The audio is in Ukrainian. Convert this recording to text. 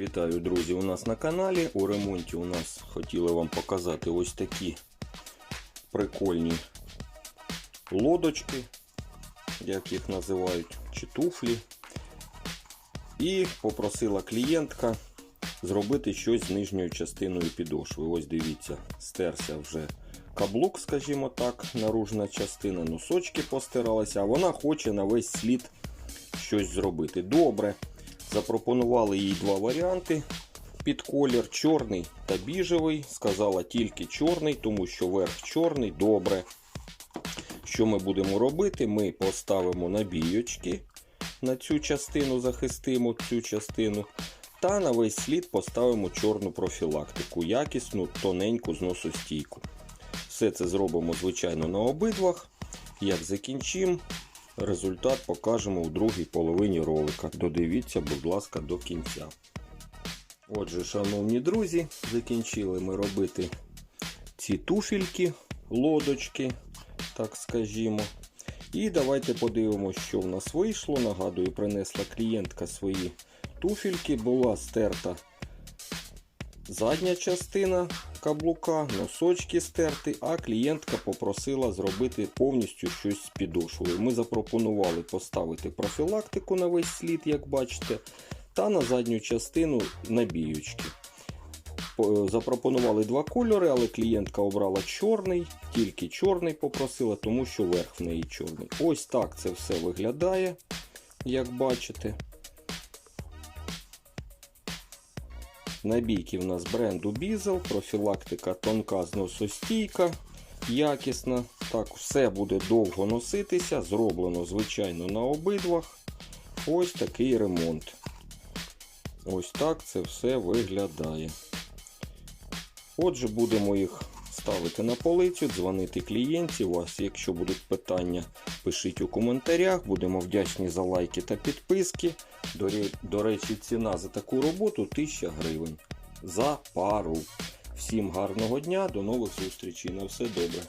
Вітаю, друзі, у нас на каналі. У ремонті у нас хотіли вам показати ось такі прикольні лодочки, як їх називають, чи туфлі. І попросила клієнтка зробити щось з нижньою частиною підошви. Ось дивіться, стерся вже каблук, скажімо так, наружна частина, носочки постиралися, а вона хоче на весь слід щось зробити. Добре. Запропонували їй два варіанти під колір чорний та біжевий. Сказала тільки чорний, тому що верх чорний. Добре. Що ми будемо робити? Ми поставимо набійочки на цю частину, захистимо цю частину. Та на весь слід поставимо чорну профілактику, якісну, тоненьку зносостійку. Все це зробимо, звичайно, на обидвах. Як закінчимо, результат покажемо у другій половині ролика. Додивіться, будь ласка, до кінця. Отже, шановні друзі, закінчили ми робити ці туфельки, лодочки, так скажімо. І давайте подивимося, що в нас вийшло. Нагадую, принесла клієнтка свої туфельки, була стерта задня частина каблука, носочки стерти, а клієнтка попросила зробити повністю щось з підошвою. Ми запропонували поставити профілактику на весь слід, як бачите, та на задню частину набіючки. Запропонували два кольори, але клієнтка обрала чорний, тільки чорний попросила, тому що верх в неї чорний. Ось так це все виглядає, як бачите. Набійки в нас бренду Бізел, профілактика тонка зносостійка, якісна. Так, все буде довго носитися. Зроблено, звичайно, на обидвах. Ось такий ремонт. Ось так це все виглядає. Отже, будемо їх ставити на полицю, дзвонити клієнтів. У вас, якщо будуть питання, пишіть у коментарях. Будемо вдячні за лайки та підписки. До, речі, ціна за таку роботу 1000 гривень за пару. Всім гарного дня, до нових зустрічей. На все добре.